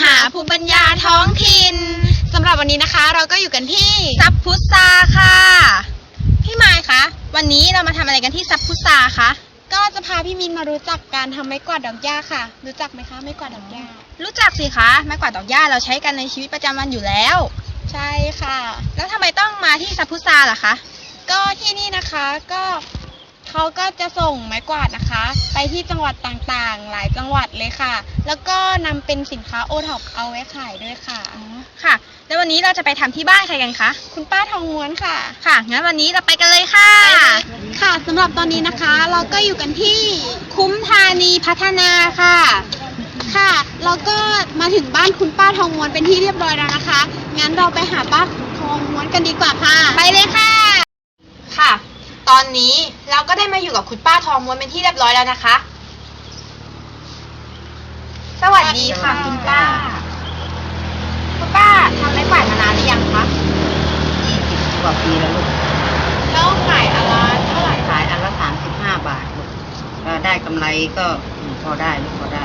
หาภูมิปัญญาท้องถิ่นสำหรับวันนี้นะคะ เราก็อยู่กันที่ซับพุทราค่ะ พี่มายคะวันนี้เรามาทำอะไรกันที่ซับพุทราคะก็จะพาพี่มินมารู้จักการทำไม้กวาดดอกหญ้าค่ะ รู้จักไหมคะไม้กวาดดอกหญ้า รู้จักสิคะไม้กวาดดอกหญ้าเราใช้กันในชีวิตประจำวันอยู่แล้ว ใช่ค่ะ แล้วทำไมต้องมาที่ซับพุทราล่ะคะก็ที่นี่นะคะก็ เขาก็จะส่งไม้กวาดนะคะ ไปที่จังหวัดต่างๆ หลายจังหวัดเลยค่ะ แล้วก็นำเป็นสินค้าโอท็อปเอาไว้ขายด้วยค่ะ ค่ะ แล้ววันนี้เราจะไปทำที่บ้านใครกันคะ คุณป้าทองม้วนค่ะ ค่ะ งั้นวันนี้เราไปกันเลยค่ะ ค่ะสำหรับตอนนี้นะคะ เราก็อยู่กันที่คุ้มธานีพัฒนาค่ะ ค่ะแล้วก็มาถึงบ้านคุณป้าทองม้วนเป็นที่เรียบร้อยแล้วนะคะ งั้นเราไปหาป้าทองม้วนกันดีกว่าค่ะ ไปเลยค่ะค่ะ ตอนนี้เราก็ได้มาอยู่กับคุณป้าทองม้วนเป็นที่เรียบร้อยแล้วนะคะ สวัสดีค่ะสวัสดีคุณป้าค่ะคุณป้าทำไม้กวาดมานานหรือยังคะยี่สิบกว่าปีแล้วลูกแล้วขายอะไรเท่าไหร่ขายอันละสามสิบห้าบาทลูกก็ได้กำไรก็อืมพอได้ลูกพอได้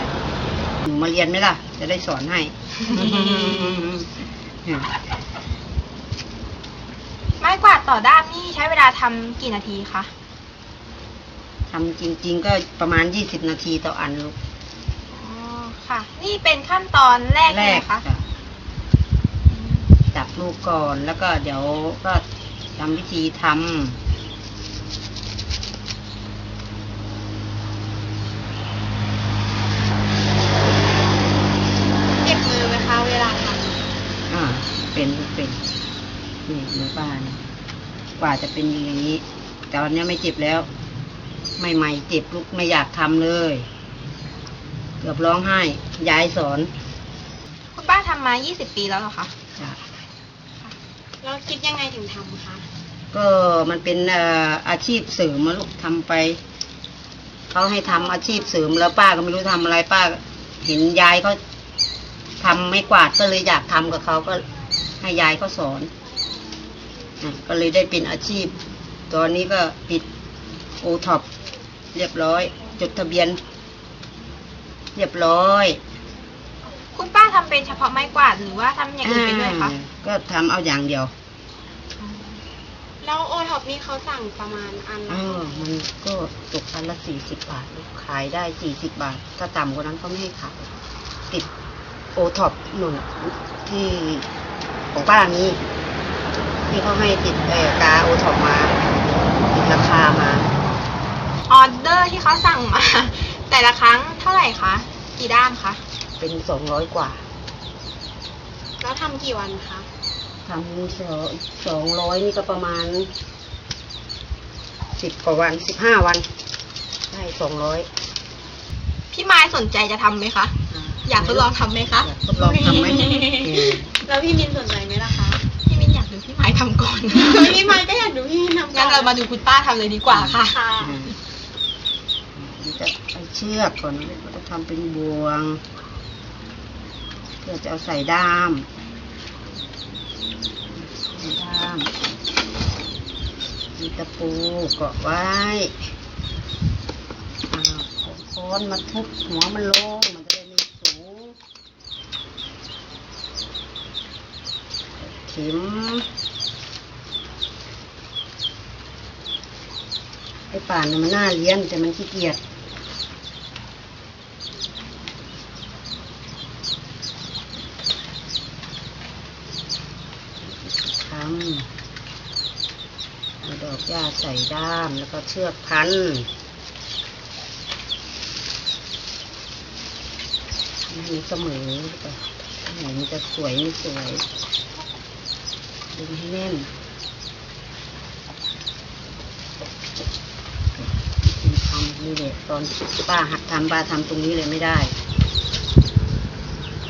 หนูมาเรียนไหมล่ะ จะได้สอนให้ ไม้กวาดต่อด้ามนี่ใช้เวลาทำกี่นาทีคะทำจริง ๆ ก็ประมาณยี่สิบนาทีต่ออันลูกอ๋อค่ะ นี่เป็นขั้นตอนแรกแรเลยกคะจ้ะจับลูกก่อนแล้วก็เดี๋ยวก็ทำวิธีทำ เจ็บมือไหมคะเวลาท อ่า เป็นลูกเป็น นี่เนื้อปลาเนี่ยกว่าจะเป็นอย่างนี้แต่วันนี้ไม่เจ็บแล้วไม่ใหม่ๆเจ็บลูกไม่อยากทำเลย เกือบร้องไห้ยายสอนำคุณป้าทำมา 20 ปีแล้วเหรอคะจ้ะแล้วคิดยังไงถึงทำคะก็มันเป็นเอ่ออาชีพเสริมมาลูกทำไปเขาให้ทำอาชีพเสริมแล้วป้าก็ไม่รู้ทำอะไรป้าก็เห็นยายเขาทำไม่กวาดก็เลยอยากทำกับเขาก็ให้ยายเขาสอนอะ ก็เลยได้เป็นอาชีพ ตอนนี้ก็ปิดโอท็อปเรียบร้อย จดทะเบียน เรียบร้อย คุณป้าทำเป็นเฉพาะไม้กวาดหรือว่าทำอย่างอื่นไปด้วยคะอ่าก็ทำเอาอย่างเดียว แล้วโอท็อปนี่เขาสั่งประมาณอันเออมันก็ตกอันละสี่สิบบาท ขายได้สี่สิบบาท ถ้าต่ำกว่านั้นเขาไม่ให้ขาย ติดโอท็อปหนุนที่ของป้ามี ที่เขาให้ติดเออกาโอท็อปมาติดราคามาออเดอร์ที่เขาสั่งมา แต่ละครั้งเท่าไหร่คะกี่ด้ามคะเป็นสองร้อยกว่าแล้วทำกี่วันคะทำสองสองร้อยนี่ก็ประมาณสิบกว่าวันสิบห้าวันได้สองร้อยพี่ไม้สนใจจะทำไหมคะอยากทดลองทำไหมคะอยากทดลองทำไหมเออแล้วพี่มินสนใจไหมล่ะคะพี่ มินอยากดูพี่ไม้ทำก่อนพี่ไม้ก็อยากดูพี่มินทำงั้นเรามาดูคุณป้าทำเลยดีกว่าค่ะอืมมันจะเอาเชือกก่อนเราจะทำเป็นบวง เพื่อจะเอาใส่ด้ามใส่ด้ามมีตะปูเกาะไว้อ้าวเอาค้อนมาทุบหัวมันลง มันจะได้ไม่สูงเข็ม ไอ้ ป่านมันน่าเลี้ยงแต่มันขี้เกียจทำเอาดอกหญ้าใส่ด้ามแล้วก็เชือกพันทำให้เสมอแล้วก็ไหนมันจะสวยไม่สวยดึงให้แน่น ทำ นี่เนี่ยตอนป้าหัดทำป้าทำตรงนี้เลยไม่ได้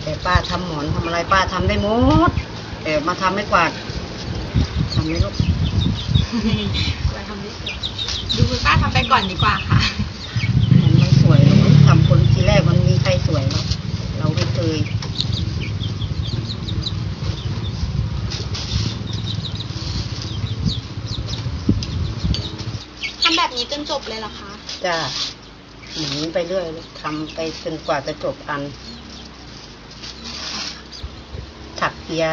แต่ป้าทำหมอนทำอะไรป้าทำได้หมดแต่มาทำไม่กวาดทำไม่ลูกเราทำไม่เสร็จดูคุณป้าทำไปก่อนดีกว่าค่ะมันไม่สวยหรอกทำคนทีแรกมันมีใครสวยหรอกเราไม่เคยทำแบบนี้จนจบเลยเหรอคะ จ้าหมุนไปเรื่อยลูกทำไปจนกว่าจะจบอัน ถักเปีย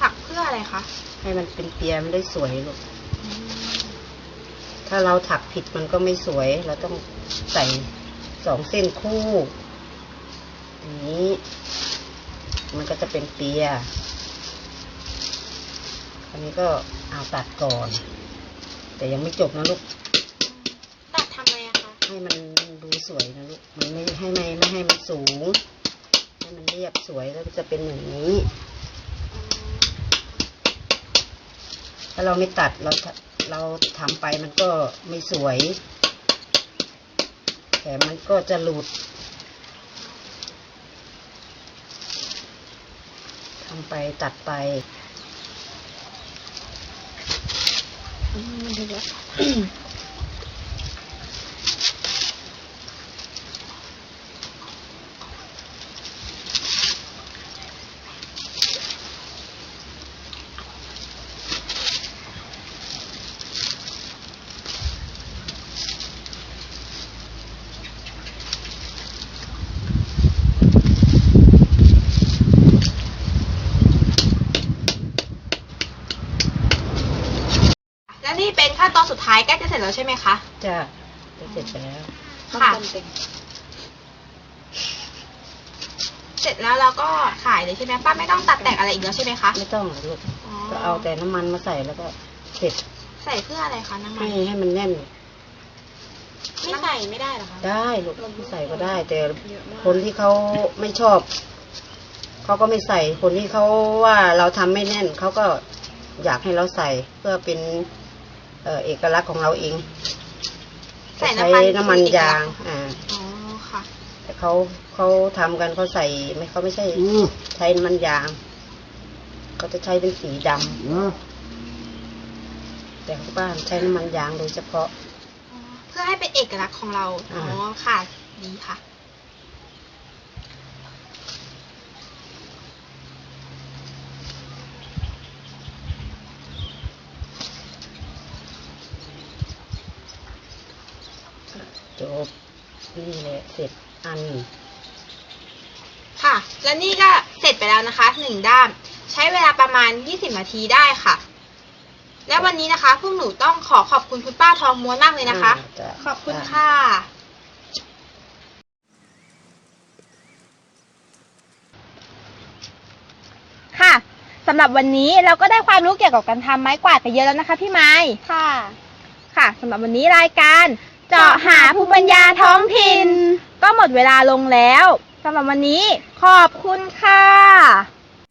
ถักเพื่ออะไรคะ ให้มันเป็นเปียมันได้สวยลูก ถ้าเราถักผิดมันก็ไม่สวย เราต้องใส่สองเส้นคู่อย่างนี้ มันก็จะเป็นเปียอันนี้ก็เอาตัดก่อน แต่ยังไม่จบนะลูก ให้มันดูสวยนะลูก มันไม่ให้ไม่ไม่ให้มันสูง ให้มันเรียบสวยแล้วจะเป็นอย่างนี้ ถ้าเราไม่ตัดเราเราทำไปมันก็ไม่สวย แต่มันก็จะหลุดทำไปตัดไปอืมดีแล้ว นี่เป็นขั้นตอนสุดท้ายใกล้จะเสร็จแล้วใช่ไหมคะจะจะเสร็จแล้ว ค่ะ เสร็จแล้วเราก็ขายเลยใช่ไหมป้าไม่ต้องตัดแต่งอะไรอีกแล้วใช่ไหมคะไม่ต้องหรอกลูกอ๋อก็เอาแต่น้ำมันมาใส่แล้วก็เสร็จใส่เพื่ออะไรคะน้ำมัให้นให้มันแน่น ไม่ใส่ไม่ได้เหรอคะ ได้ลูกไม่ใส่ก็ได้ แต่คนที่เขาไม่ชอบ เขาก็ไม่ใส่คนที่เขาว่าเราทำไม่แน่นเขาก็อยากให้เราใส่เพื่อเป็น เอ่อเอกลักษณ์ของเราเองใส่จะน้ำมันใช้น้ำมันยาง อ่าอ๋อค่ะแต่เขาเขาทำกันเขาใส่ไม่เขาไม่ใช่ใช้น้ำมันยางเขาจะใช้เป็นสีดำแต่ของบ้านใช้น้ำมันยางโดยเฉพาะ เพื่อให้เป็นเอกลักษณ์ของเราอ๋ออ่าค่ะดีค่ะ บนี่แหละเสร็จอัน ค่ะ และนี่ก็เสร็จไปแล้วนะคะหนึ่งด้านใช้เวลาประมาณ 20 นาทีได้ค่ะ และวันนี้นะคะพวกหนูต้องขอขอบคุณคุณป้าทองม้วนมากเลยนะคะ อ่าจ้ะ ขอบคุณจ้ะค่ะ ค่ะสำหรับวันนี้เราก็ได้ความรู้เกี่ยวกับการทำไม้กวาดไปเยอะแล้วนะคะพี่ไม้ ค่ะ ค่ะสำหรับวันนี้รายการ เจาะหาภูมิปัญญาท้องถิ่น ก็หมดเวลาลงแล้วสำหรับวันนี้ขอบคุณค่ะ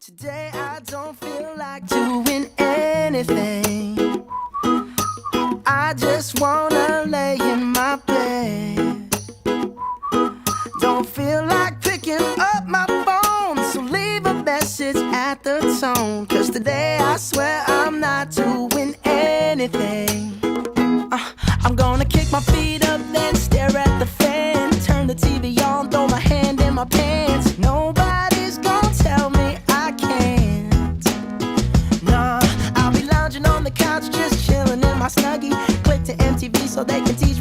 Today I don't feel like doing anything. I just wanna lay in my bed. Don't feel like picking up my phone, so leave a message at the tone. Cause today I swear I'm not doing